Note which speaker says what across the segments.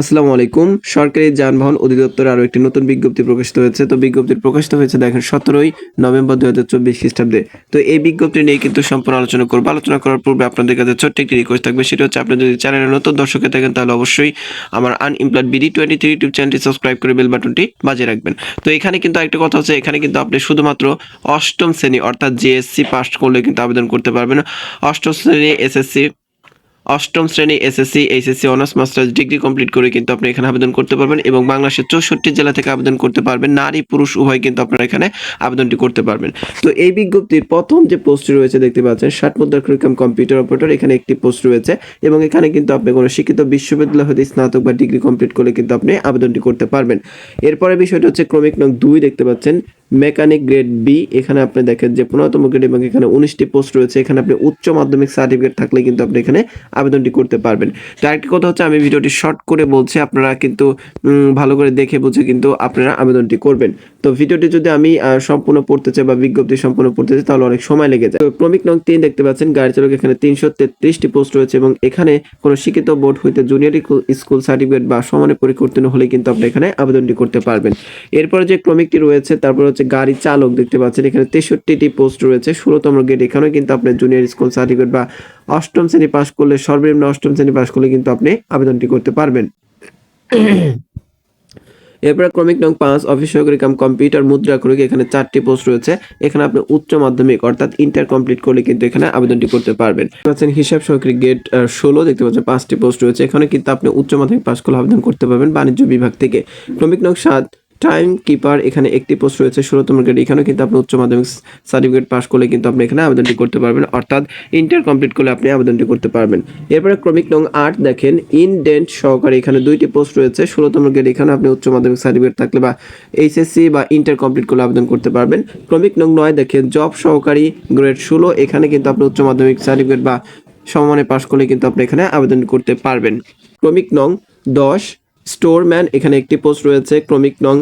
Speaker 1: আসসালামু আলাইকুম। সরকারি যানবাহন অধিদপ্তর আরও একটি নতুন বিজ্ঞপ্তি প্রকাশিত হয়েছে। তো বিজ্ঞপ্তি প্রকাশিত হয়েছে, দেখেন, সতেরোই নভেম্বর দু হাজার চব্বিশ খ্রিস্টাব্দে। তো এই বিজ্ঞপ্তি নিয়ে কিন্তু সম্পূর্ণ আলোচনা করব। আলোচনা করার পূর্বে আপনাদের কাছে ছোট্ট একটি রিকোয়েস্ট থাকবে। সেটা হচ্ছে, আপনি যদি চ্যানেলে নতুন দর্শকে থাকেন, তাহলে অবশ্যই আমার unemployed BD twenty three YouTube চ্যানেলটি সাবস্ক্রাইব করে বেল বাটনটি বাজিয়ে রাখবেন। তো এখানে কিন্তু একটা কথা হচ্ছে, এখানে কিন্তু আপনি শুধুমাত্র অষ্টম শ্রেণি, অর্থাৎ জিএসসি পাস করলে কিন্তু আবেদন করতে পারবেন। অষ্টম শ্রেণি এসএসসি অষ্টম শ্রেণি SSC HSC honours masters degree complete করে কিন্তু আপনি এখানে আবেদন করতে পারবেন এবং বাংলাদেশের চৌষট্টি জেলা থেকে আবেদন করতে পারবেন। নারী, পুরুষ, উভয় কিন্তু আপনারা এখানে আবেদনটি করতে পারবেন। তো এই বিজ্ঞপ্তির প্রথম যে পোস্টটি রয়েছে দেখতে পাচ্ছেন, ষাট মুদ্রা কাম কম্পিউটার অপারেটর এখানে একটি পোস্ট রয়েছে এবং এখানে কিন্তু আপনি কোনো শিক্ষিত বিশ্ববিদ্যালয় হতে স্নাতক বা ডিগ্রি কমপ্লিট করলে কিন্তু আপনি আবেদনটি করতে পারবেন। এরপরে বিষয়টা হচ্ছে ক্রমিক নং দুই দেখতে পাচ্ছেন। মেকানিক গ্রেড বি, এখানে আপনি দেখেন যে পনেরোতম গ্রেড এবং এখানে উনিশটি পোস্ট রয়েছে, এখানে আপনি উচ্চ মাধ্যমিক সার্টিফিকেট থাকলে কিন্তু আপনি এখানে আবেদনটি করতে পারবেন। তো আরেকটি কথা হচ্ছে, আমি ভিডিওটি শর্ট করে বলছি, আপনারা কিন্তু ভালো করে দেখে বুঝে কিন্তু আপনারা আবেদনটি করবেন। তো ভিডিওটি যদি আমি সম্পূর্ণ পড়তে চাই বা বিজ্ঞপ্তি সম্পূর্ণ পড়তে চাই, তাহলে অনেক সময় লেগে যায়। তো ক্রমিক নং তিন দেখতে পাচ্ছেন, গাড়ি চালক এখানে তিনশো তেত্রিশটি পোস্ট রয়েছে এবং এখানে কোনো শিক্ষিত বোর্ড হইতে জুনিয়র স্কুল সার্টিফিকেট বা সমানে উত্তীর্ণ হলে কিন্তু আপনি এখানে আবেদনটি করতে পারবেন। এরপরে যে ক্রমিকটি রয়েছে, তারপর হচ্ছে গাড়ি চালক দেখতে পাচ্ছেন। এখানে তেষট্টিটি পোস্ট রয়েছে, ষোলোতম গ্রেড এখানেও কিন্তু আপনি জুনিয়র স্কুল সার্টিফিকেট বা অষ্টম শ্রেণি পাস করলে, সর্বনিম্ন অষ্টম শ্রেণি পাস করলে কিন্তু আপনি আবেদনটি করতে পারবেন। এরপরে ক্রমিক নং পাঁচ অফিস সহকারী কাম কম্পিউটার মুদ্রা করে এখানে চারটি পোস্ট রয়েছে। এখানে আপনি উচ্চ মাধ্যমিক অর্থাৎ ইন্টার কমপ্লিট করলে কিন্তু এখানে আবেদনটি করতে পারবেন। পাচ্ছেন হিসাব সহকারী গেট ষোলো, দেখতে পাচ্ছেন পাঁচটি পোস্ট রয়েছে। এখানে কিন্তু আপনি উচ্চ মাধ্যমিক পাস করলে আবেদন করতে পারবেন বাণিজ্য বিভাগ থেকে। ক্রমিক নং সাত টাইম কিপার এখানে একটি পোস্ট রয়েছে, ষোলোতম গ্রেড এখানেও কিন্তু আপনি উচ্চ মাধ্যমিক সার্টিফিকেট পাস করলে কিন্তু আপনি এখানে আবেদনটি করতে পারবেন। অর্থাৎ ইন্টার কমপ্লিট করলে আপনি আবেদনটি করতে পারবেন। এরপরে ক্রমিক নং আট দেখেন ইনডেন্ট সহকারে এখানে দুইটি পোস্ট রয়েছে, ষোলোতম গ্রেড এখানে আপনি উচ্চ মাধ্যমিক সার্টিফিকেট থাকলে বা এইচএসসি বা ইন্টার কমপ্লিট করলে আবেদন করতে পারবেন। ক্রমিক নং নয় দেখেন জব সহকারী গ্রেড ষোলো। এখানে কিন্তু আপনি উচ্চ মাধ্যমিক সার্টিফিকেট বা সমমানে পাস করলে কিন্তু আপনি এখানে আবেদন করতে পারবেন। ক্রমিক নং দশ স্টোরম্যান, এখানে একটি পোস্ট রয়েছে, ক্রমিক নং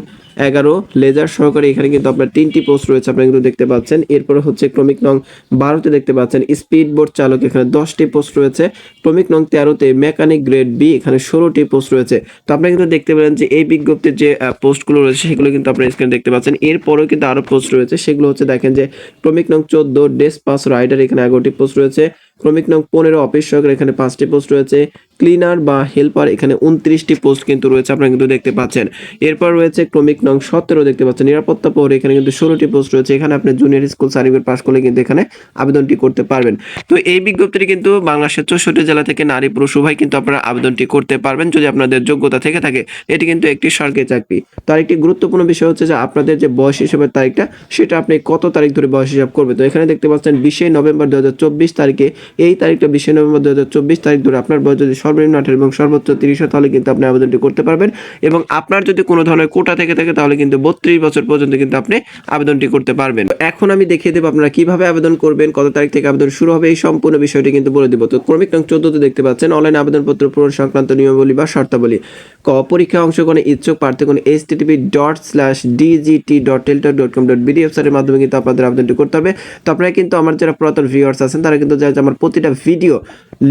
Speaker 1: এগারো, লেজার সহকারে এখানে কিন্তু আপনার তিনটি পোস্ট রয়েছে, আপনারা কিন্তু দেখতে পাচ্ছেন। এরপরে হচ্ছে ক্রমিক নং বারোতে দেখতে পাচ্ছেন স্পিড বোর্ড চালক, এখানে দশটি পোস্ট রয়েছে, ক্রমিক নং তেরোতে মেকানিক গ্রেড বি, এখানে ষোলোটি পোস্ট রয়েছে। তো আপনারা কিন্তু দেখতে পেলেন যে এই বিজ্ঞপ্তির যে পোস্টগুলো রয়েছে, সেগুলো কিন্তু আপনারা স্ক্রিনে দেখতে পাচ্ছেন। এরপরেও কিন্তু আরও পোস্ট রয়েছে, সেগুলো হচ্ছে দেখেন যে ক্রমিক নং চোদ্দ ডেস্ক পাস রাইডার, এখানে এগারোটি পোস্ট রয়েছে। ক্রমিক নং পনেরো অফিস সহকারে এখানে পাঁচটি পোস্ট রয়েছে। ক্লিনার বা হেল্পার এখানে উনত্রিশটি পোস্ট কিন্তু রয়েছে, আপনারা কিন্তু দেখতে পাচ্ছেন। এরপর রয়েছে ক্রমিক নং সতেরো, দেখতে পাচ্ছেন। নিরাপত্তা পৌর এখানে কিন্তু ষোলোটি পোস্ট রয়েছে। এখানে আপনি জুনিয়র স্কুল সার্টিফিকেট পাস করলে কিন্তু এখানে আবেদনটি করতে পারবেন। তো এই বিজ্ঞপ্তিটি কিন্তু বাংলাদেশের চৌষট্টি জেলা থেকে নারী পুরুষ উভয় কিন্তু আপনারা আবেদনটি করতে পারবেন। যদি আপনাদের যোগ্যতা থেকে থাকে, এটি কিন্তু একটি সরকারি চাকরি। তার একটি গুরুত্বপূর্ণ বিষয় হচ্ছে যে আপনাদের যে বয়স হিসেবের তারিখটা, সেটা আপনি কত তারিখ ধরে বয়স হিসাব করবে তো এখানে দেখতে পাচ্ছেন, বিশে নভেম্বর দু হাজার চব্বিশ তারিখে এই তারিখটা বিশে নভেম্বর দু হাজার চব্বিশ তারিখ ধরে আপনার বয়স যদি সর্বনিম্ন আঠারো এবং সর্বোচ্চ তিরিশ হয়, তাহলে কিন্তু আপনি আবেদনটি করতে পারবেন। এবং আপনার যদি কোনো ধরনের কোটা থেকে থাকে, তাহলে কিন্তু বত্রিশ বছর পর্যন্ত কিন্তু আপনি আবেদনটি করতে পারবেন। এখন আমি দেখিয়ে দেবো আপনারা কীভাবে আবেদন করবেন, কত তারিখ থেকে আবেদন শুরু হবে, এই সম্পূর্ণ বিষয়টি কিন্তু বলে দিব। তো ক্রমিক নং চোদ্দতে দেখতে পাচ্ছেন, অনলাইন আবেদনপত্র পূরণ সংক্রান্ত নিয়মাবলী বা শর্তাবলী। ক পরীক্ষা অংশগ্রহণে ইচ্ছুক প্রার্থীগণ H TV dot slash DGT dot teletalk dot com dot BD ওয়েবসাইটের মাধ্যমে কিন্তু আপনাদের আবেদনটি করতে হবে। তো আপনারা কিন্তু আমার যারা পুরাতন ভিউয়ার্স আছেন, তারা কিন্তু যারা আমার প্রতিটা ভিডিও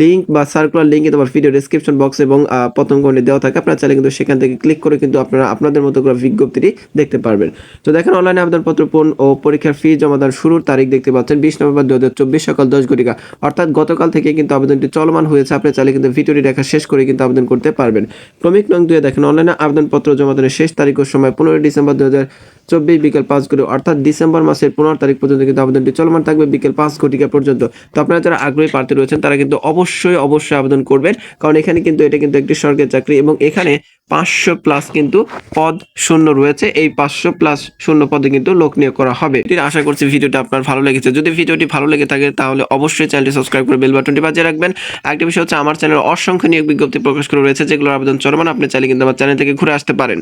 Speaker 1: লিঙ্ক বা সার্কুলার লিঙ্কে তোমার ভিডিও ডিসক্রিপশন বক্স এবং প্রথম দেওয়া থাকে। আপনারা চাইলে কিন্তু সেখান থেকে ক্লিক করে কিন্তু আপনারা আপনাদের মতো করে বিজ্ঞপ্তিটি দেখতে পারবেন। তো দেখেন অনলাইনে আবেদনপত্র পূরণ ও পরীক্ষার ফি জমাদান শুরুর তারিখ দেখতে পাচ্ছেন, বিশ নভেম্বর দু হাজার চব্বিশ সকাল দশ ঘটিকা। অর্থাৎ গতকাল থেকে কিন্তু আবেদনটি চলমান হয়েছে। আপনি চাইলে কিন্তু ভিডিওটি দেখা শেষ করে কিন্তু আবেদন করতে পারবেন। ক্রমিক নং দুয়ে দেখেন অনলাইনে আবেদনপত্র জমাদানের শেষ তারিখ ও সময় পনেরোই ডিসেম্বর দু হাজার চব্বিশ বিকেল পাঁচ ঘটি অর্থাৎ ডিসেম্বর মাসের পনেরো তারিখ পর্যন্ত কিন্তু আবেদনটি চলমান থাকবে বিকেল পাঁচ ঘটিকা পর্যন্ত। তো আপনারা যারা আগ্রহী প্রার্থী রয়েছেন, তারা কিন্তু অবশ্যই অবশ্যই আবেদন করবেন। কারণ এখানে কিন্তু এটা কিন্তু একটি সরকারি চাকরি এবং এখানে পাঁচশো প্লাস কিন্তু পদ শূন্য রয়েছে। এই পাঁচশো প্লাস শূন্য পদে কিন্তু লোক নিয়োগ করা হবে। এটির আশা করছি ভিডিওটা আপনার ভালো লেগেছে। যদি ভিডিওটি ভালো লেগে থাকে, তাহলে অবশ্যই চ্যানেলটি সাবস্ক্রাইব করে বেল বাটনটি বাজিয়ে রাখবেন। একটা বিষয় হচ্ছে, আমার চ্যানেল অসংখ্য নিয়োগ বিজ্ঞপ্তি প্রকাশ করে রয়েছে, যেগুলোর আবেদন চলমান। আপনি চাইলে কিন্তু আমার চ্যানেল থেকে ঘুরে আসতে পারেন।